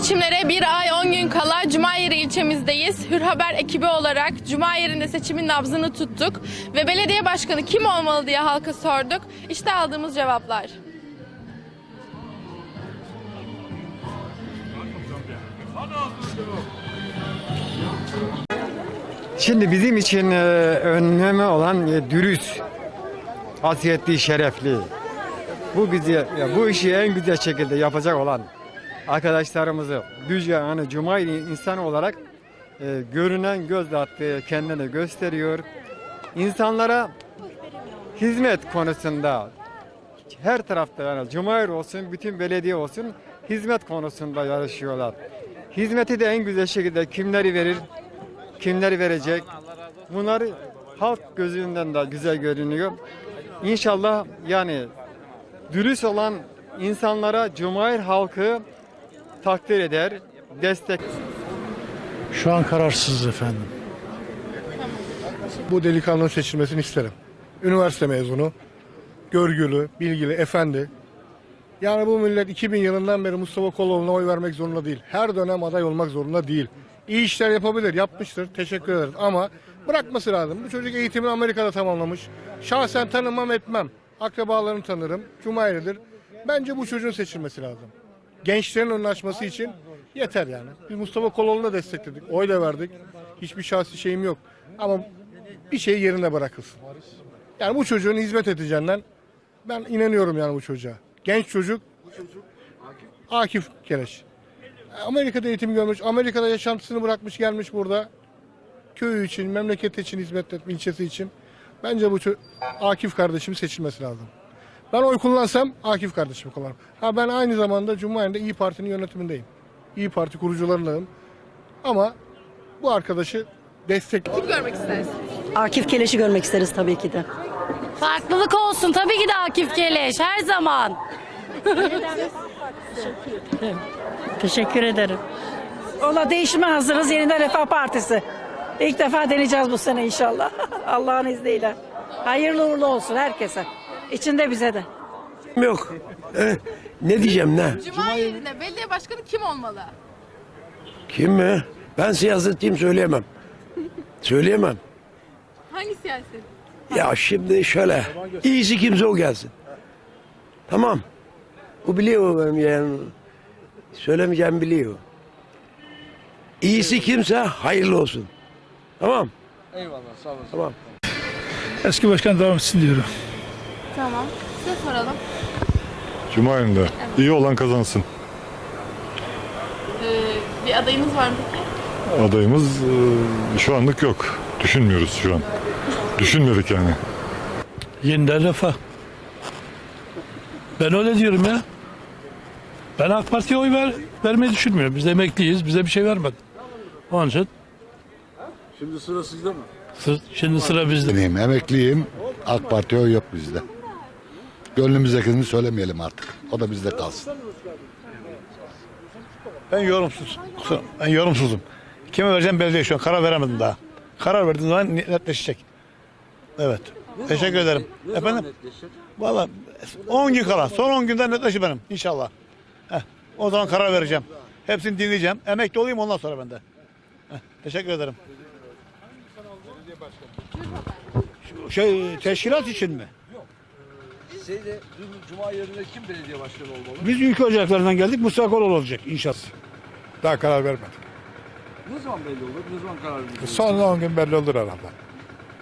seçimlere bir ay 10 gün kala Cumayeri ilçemizdeyiz. Hür Haber ekibi olarak Cumayeri'nde seçimin nabzını tuttuk ve belediye başkanı kim olmalı diye halka sorduk. İşte aldığımız cevaplar. Şimdi bizim için e, önlemi olan e, dürüst, hasiyetli, şerefli. Bu ya bu işi en güzel şekilde yapacak olan arkadaşlarımızı düz yani Cuma insan olarak e, görünen göz attığı kendini gösteriyor. İnsanlara hizmet konusunda her tarafta yani Cumhuriyet olsun, bütün belediye olsun hizmet konusunda yarışıyorlar. Hizmeti de en güzel şekilde kimleri verir, kimleri verecek. Bunları halk gözünden de güzel görünüyor. İnşallah yani dürüst olan insanlara Cumhuriyet halkı takdir eder, destek Şu an kararsız efendim. Bu delikanlının seçilmesini isterim. Üniversite mezunu, görgülü, bilgili, efendi. Yani bu millet 2000 yılından beri Mustafa Koloğlu'na oy vermek zorunda değil. Her dönem aday olmak zorunda değil. İyi işler yapabilir, yapmıştır. Teşekkür ederiz. Ama bırakması lazım. Bu çocuk eğitimini Amerika'da tamamlamış. Şahsen tanımam etmem. Akrabalarını tanırım. Cumhuriyet'dir. Bence bu çocuğun seçilmesi lazım. Gençlerin önünü açması için yeter yani. Biz Mustafa Koloğlu'na destekledik. Oy da verdik. Hiçbir şahsi şeyim yok. Ama bir şey yerine bırakılsın. Yani bu çocuğun hizmet edeceğinden ben inanıyorum yani bu çocuğa. Genç çocuk Akif Keleş. Amerika'da eğitim görmüş, Amerika'da yaşantısını bırakmış gelmiş burada. Köyü için, memleketi için hizmet etme, ilçesi için. Bence bu Akif kardeşim seçilmesi lazım. Ben oy kullansam Akif kardeşimi kullanırım. Ha ben aynı zamanda Cumhuriyet'te İyi Parti'nin yönetimindeyim. İyi Parti kurucularındanım. Ama bu arkadaşı destek Kim görmek istersin? Akif Keleş'i görmek isteriz tabii ki de. Farklılık olsun tabii ki de Akif Keleş her zaman. Teşekkür ederim. Ola değişime hazırız yeniden Refah Partisi. İlk defa deneyeceğiz bu sene inşallah. Allah'ın izniyle. Hayırlı uğurlu olsun herkese. İçinde bize de. Yok. Eh, ne diyeceğim ne? Cumayeri'nde belediye başkanı kim olmalı? Kim mi? Ben siyasetçiyim söyleyemem. Söyleyemem. Hangi siyaset? Ya şimdi şöyle. İyisi kimse o gelsin. Tamam. Bu biliyor benim yani. Söylemeyeceğim biliyor. İyisi kimse hayırlı olsun. Tamam. Eyvallah sağ olasın. Tamam. Eski başkan devam etsin diyorum. Tamam. Size soralım. Cumhuriyet'inde. İyi olan kazansın. Ee, bir adayınız var mı peki? Adayımız e, şu anlık yok. Düşünmüyoruz şu an. Düşünmedik yani. Yeniden refah. Ben öyle diyorum ya. Ben AK Parti'ye oy ver, vermeyi düşünmüyorum. Biz emekliyiz. Bize bir şey vermedi. Onun için. Şimdi sıra sizde mi? Şimdi sıra bizde. Emekliyim. AK Parti oy yok bizde. Gönlümüzdekini söylemeyelim artık. O da bizde kalsın. Ben yorumsuz. Ben yorumsuzum. Kime vereceğim değil şu an. Karar veremedim daha. Karar verdiğim zaman netleşecek. Evet. Teşekkür ederim. Efendim? Valla 10 gün kala. Son 10 günden netleşir benim inşallah. Heh, o zaman karar vereceğim. Hepsini dinleyeceğim. Emekli olayım ondan sonra ben de. Heh, teşekkür ederim. Şey teşkilat için mi? Şeyde dün Cuma yerine kim belediye başkanı olmalı? Biz ülke ocaklarından geldik. Mustafa Kolol olacak inşallah. daha karar vermedik. Ne zaman belli olur? Ne zaman karar verilir? Son 10 gün belli olur herhalde.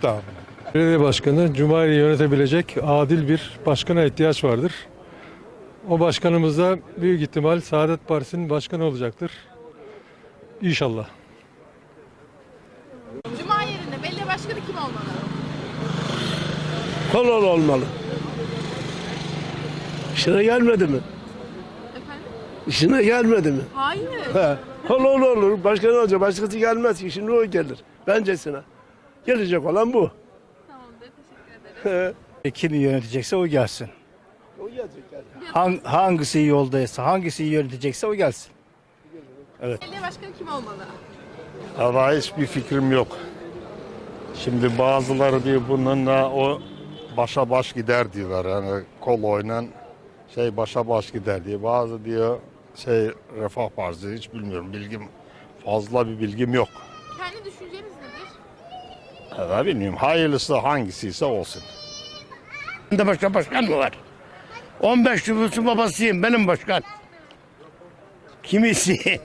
Tamam. Belediye başkanı Cumhuriyet'i yönetebilecek adil bir başkana ihtiyaç vardır. O başkanımız da büyük ihtimal Saadet Partisi'nin başkanı olacaktır. İnşallah. Cumayeri'nde belediye başkanı kim olmalı? Kolol olmalı. İşine gelmedi mi? Efendim? İşine gelmedi mi? Hayır. He. Kolol olur. Başka ne olacak? Başkası gelmez ki. Şimdi o gelir. Bencesine. Gelecek olan bu. Tamamdır. Teşekkür ederim. Kim yönetecekse o gelsin. O gelecek yani. Hang, hangisi iyi yoldaysa, hangisi iyi yönetecekse o gelsin. Belediye başkanı kim olmalı? Valla hiçbir fikrim yok. Şimdi bazıları diyor bununla o başa baş gider diyorlar. Yani kol oynan şey başa baş gider diye. Bazı diyor şey Refah Partisi hiç bilmiyorum. Bilgim fazla bir bilgim yok. Kendi düşünceniz nedir? Ya bilmiyorum. Hayırlısı hangisiyse olsun. de başka başkan mı var? 15 nüfusun babasıyım benim başkan. Kimisi?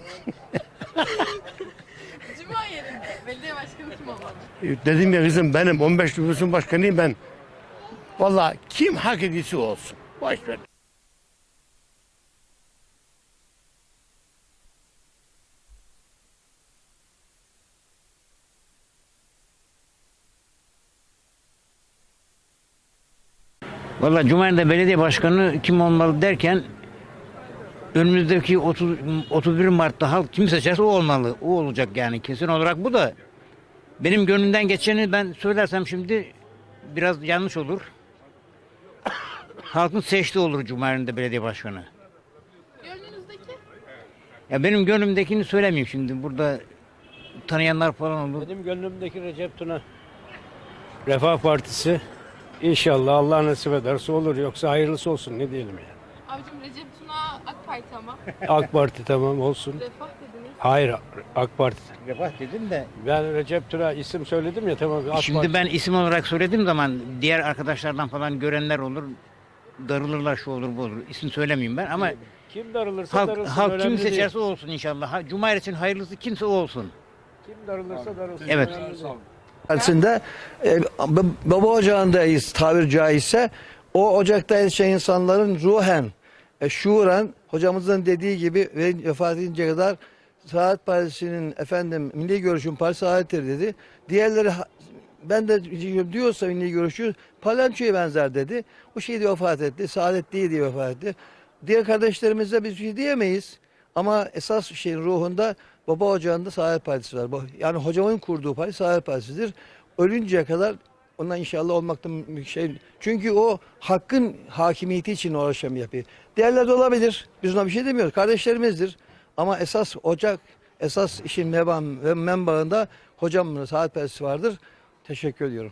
Cuma yerinde belediye başkanı kim olmalı? Dedim ya kızım benim 15 nüfusun başkanıyım ben. Vallahi kim hak edisi olsun. Boş ver. Valla Cumhuriyet'te belediye başkanı kim olmalı derken önümüzdeki 30, 31 Mart'ta halk kim seçerse o olmalı. O olacak yani kesin olarak bu da benim gönlümden geçeni ben söylersem şimdi biraz yanlış olur. Halkın seçtiği olur Cumhuriyet'te belediye başkanı. Gönlünüzdeki? Ya benim gönlümdekini söylemeyeyim şimdi burada tanıyanlar falan olur. Benim gönlümdeki Recep Tuna. Refah Partisi. İnşallah Allah nasip ederse olur. Yoksa hayırlısı olsun ne diyelim yani. Abicim Recep Tuna AK Parti ama. AK Parti tamam olsun. Refah dediniz. Hayır AK Parti. Refah dedim de Ben Recep Tuna isim söyledim ya tamam. AK Şimdi Parti. ben isim olarak söylediğim zaman diğer arkadaşlardan falan görenler olur. Darılırlar şu olur bu olur. İsim söylemeyeyim ben ama Kim darılırsa halk, darılsın. halk kim değil. seçerse o olsun inşallah. Ha, Cumhuriyet için hayırlısı kimse o olsun. Kim darılırsa darılsın. Evet. önemli Partisi'nde e, baba ocağındayız tabir caizse. O ocakta yetişen insanların ruhen, e, şuuren hocamızın dediği gibi ve vefat edinceye kadar Saadet Partisi'nin efendim milli görüşün partisi Saadet'tir dedi. Diğerleri ben de diyorsa milli görüşü palançoya benzer dedi. O şey de vefat etti. Saadet değil diye vefat etti. Diğer kardeşlerimize biz bir şey diyemeyiz. Ama esas şeyin ruhunda baba ocağında Saadet Partisi var. Yani hocamın kurduğu parti Saadet Partisi'dir. Ölünceye kadar ondan inşallah olmaktan bir şey. Çünkü o hakkın hakimiyeti için uğraşan bir yapı. Diğerleri de olabilir. Biz ona bir şey demiyoruz. Kardeşlerimizdir. Ama esas ocak, esas işin meban ve menbaında hocamın Saadet Partisi vardır. Teşekkür ediyorum.